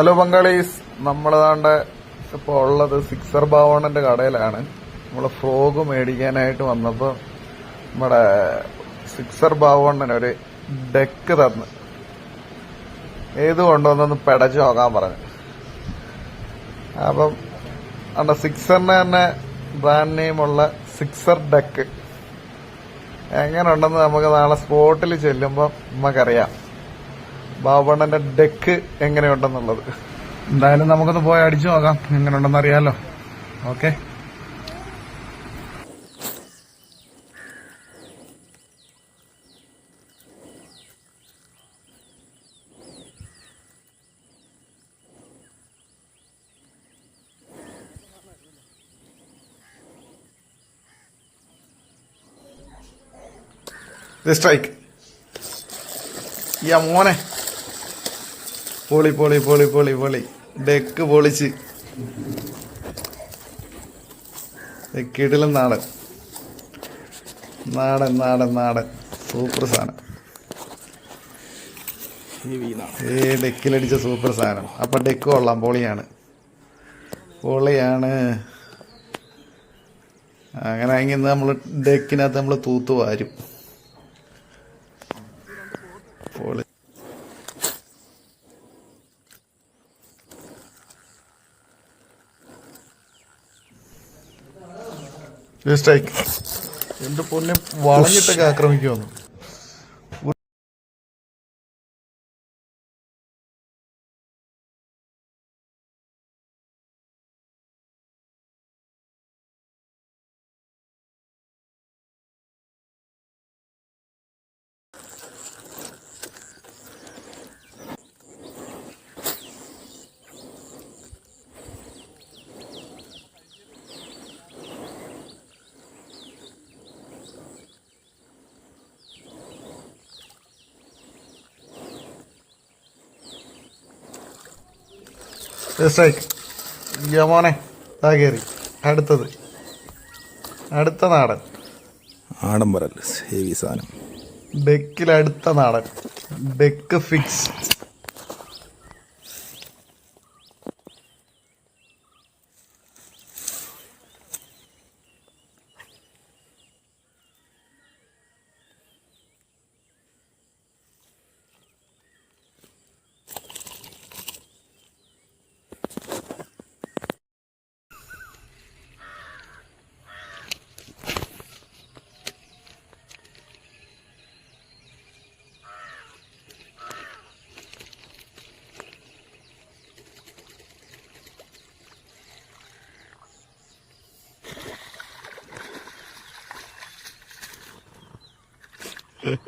Hello Bengalis നമ്മളതാണ്ട് ഇപ്പോൾ ഉള്ളത് sixer ബാവണ്ണന്റെ കടയിലാണ്. നമ്മൾ ഫ്രോഗ് മേടിക്കാനായിട്ട് വന്നപ്പോൾ നമ്മുടെ സിക്സർ ബാവണ്ണൻ ഒരു ഡെക്ക് തന്ന്. ഏത് കൊണ്ടുവന്നൊന്ന് പെടച്ച് നോക്കാൻ പറഞ്ഞു. അപ്പം അവിടെ സിക്സറിന് തന്നെ ബ്രാൻഡ് നെയിമുള്ള സിക്സർ ഡെക്ക് എങ്ങനെ ഉണ്ടെന്ന് നമുക്ക് നാളെ സ്പോട്ടിൽ ചെല്ലുമ്പോൾ നമുക്കറിയാം. ബാബണ്ണന്റെ ഡെക്ക് എങ്ങനെയുണ്ടെന്നുള്ളത്? എന്തായാലും നമുക്കൊന്ന് പോയി അടിച്ചു നോക്കാം. എങ്ങനെയുണ്ടെന്ന് അറിയാലോ. ഓക്കെ. സ്ട്രൈക്ക് യാ മോനെ. പൊളി പൊളി പൊളി പൊളി പൊളി. ഡെക്ക് പൊളിച്ച്. കിടിലം നാടൻ. നാടൻ നാടൻ നാടൻ. സൂപ്പർ സാധനം. ഏ ഡെക്കിലടിച്ച സൂപ്പർ സാധനം. അപ്പൊ ഡെക്ക് കൊള്ളാം പൊളിയാണ്. പൊളിയാണ്. അങ്ങനെ ആണെങ്കിൽ നമ്മൾ ഡെക്കിനകത്ത് നമ്മൾ തൂത്തു വാരും. പൊളി. സ്ട്രൈക്ക് എന്റെ പൊന്നെ വളഞ്ഞിട്ടൊക്കെ ആക്രമിക്കുമെന്ന് സ്ട്രൈക്ക് യമോനെ താ കയറി അടുത്തത്. അടുത്ത നാടൻ. ആഡംബരൽ ഹെവി സാധനം. ഡെക്കിൽ അടുത്ത നാടൻ. Deck fix Tira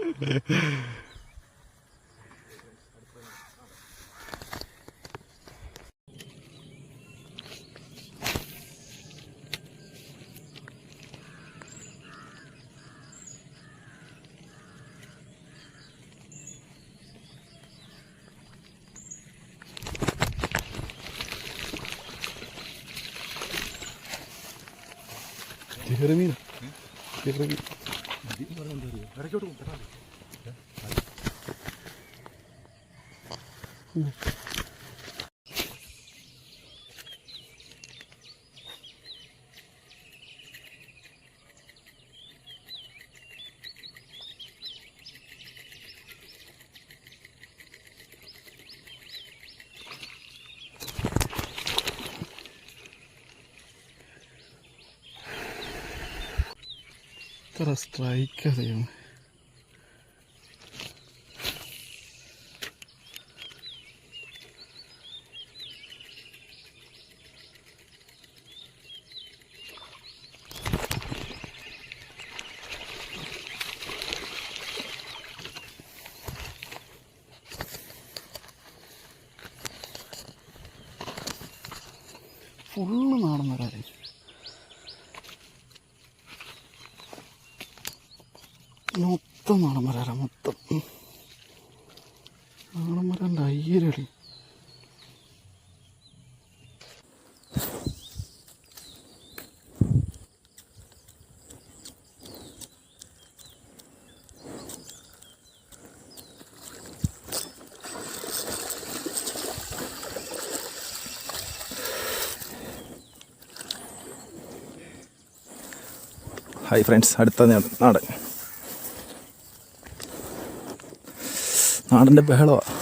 a mina. Hum? Tira. ഇടയ്ക്കോട്ട് പോകും പെട്ടെന്ന് ഇത്ര സ്ട്രൈക്ക് ചെയ്യണം ഫുള്ള് നാടൻ വരാതെ മൊത്തം നാടൻ മൊത്തം. നാടൻ മരാലിന്റെ അയ്യരളി ഹായ് ഫ്രണ്ട്സ് അടുത്ത നാടൻ. നാടിന്റെ ബഹളമാണ്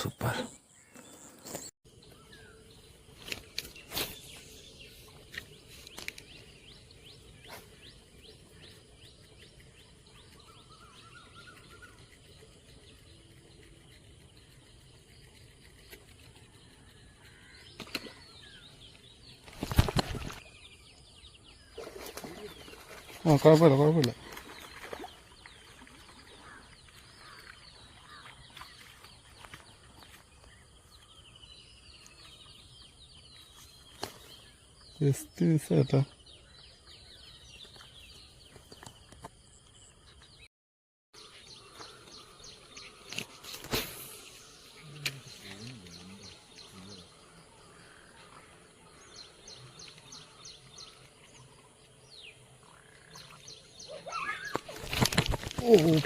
സൂപ്പർ. ആ കുഴപ്പമില്ല കുഴപ്പമില്ല. ജസ്റ്റ്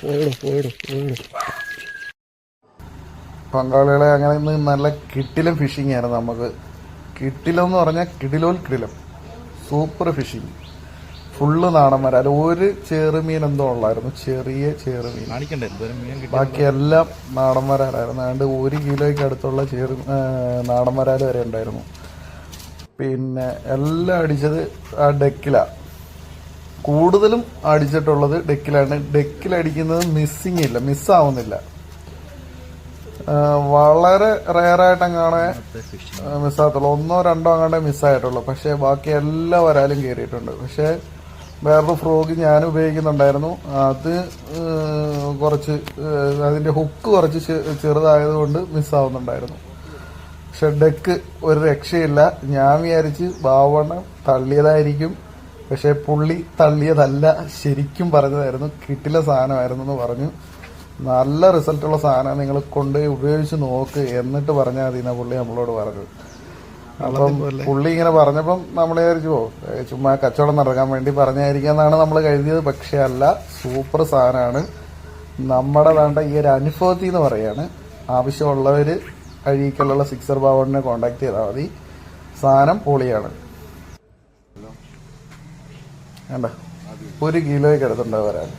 പോയടോ പോയടോ പങ്കാളികളെ അങ്ങനെ ഇന്ന് നല്ല കിട്ടിലും ഫിഷിംഗ് ആയിരുന്നു നമുക്ക്. കിട്ടിലം എന്ന് പറഞ്ഞാൽ കിടിലോൽ കിടിലം. സൂപ്പർ ഫിഷിങ് ഫുള്ള് നാടന്മാർ അതിൽ ഒരു ചെറുമീൻ എന്തോ ഉള്ളായിരുന്നു. ചെറിയ ചെറുമീൻ. ബാക്കി എല്ലാം നാടന്മാരായിരുന്നു അതുകൊണ്ട് ഒരു കിലോയ്ക്ക് അടുത്തുള്ള ചെറു നാടന്മാരാൽ വരെ ഉണ്ടായിരുന്നു. പിന്നെ എല്ലാം അടിച്ചത് ആ ഡെക്കിലാണ് കൂടുതലും അടിച്ചിട്ടുള്ളത് ഡെക്കിലാണ് ഡെക്കിലടിക്കുന്നത് മിസ്സിങ് ഇല്ല. മിസ്സാവുന്നില്ല വളരെ റയറായിട്ടങ്ങാണെ മിസ്സാകത്തുള്ളൂ. ഒന്നോ രണ്ടോ അങ്ങാണ്ട് മിസ്സായിട്ടുള്ളൂ. പക്ഷെ ബാക്കി എല്ലാ വരാലും കയറിയിട്ടുണ്ട് പക്ഷെ വേറൊരു ഫ്രോഗ് ഞാൻ ഉപയോഗിക്കുന്നുണ്ടായിരുന്നു. അത് കുറച്ച് അതിന്റെ ഹുക്ക് കുറച്ച് ചെറുതായതുകൊണ്ട് മിസ്സാവുന്നുണ്ടായിരുന്നു. പക്ഷെ ഡെക്ക് ഒരു രക്ഷയില്ല. ഞാൻ വിചാരിച്ച് ബാവണ്ണം തള്ളിയതായിരിക്കും. പക്ഷെ പുള്ളി തള്ളിയതല്ല. ശരിക്കും പറഞ്ഞതായിരുന്നു. കിട്ടില സാധനമായിരുന്നു എന്ന് പറഞ്ഞു. നല്ല റിസൾട്ടുള്ള സാധനം നിങ്ങൾ കൊണ്ടുപോയി ഉപയോഗിച്ച് നോക്ക്. എന്നിട്ട് പറഞ്ഞാൽ മതി എന്നാ പുള്ളി നമ്മളോട് പറഞ്ഞത്. അപ്പം പുള്ളി ഇങ്ങനെ പറഞ്ഞപ്പം നമ്മൾ വിചാരിച്ചു പോകും ചുമ്മാ കച്ചവടം നടക്കാൻ വേണ്ടി പറഞ്ഞായിരിക്കാന്നാണ് നമ്മൾ കരുതിയത്. പക്ഷെ അല്ല സൂപ്പർ സാധനമാണ്. നമ്മുടെ വേണ്ട ഈ ഒരു അനുഭവത്തിൽ എന്ന് പറയാണ്. ആവശ്യമുള്ളവർ അഴീക്കലുള്ള സിക്സർ ബാബോണിനെ കോണ്ടാക്ട് ചെയ്താൽ മതി. സാധനം പൊളിയാണ്. വേണ്ട. ഒരു കിലോയ്ക്ക് അടുത്തുണ്ടാവും വരാൻ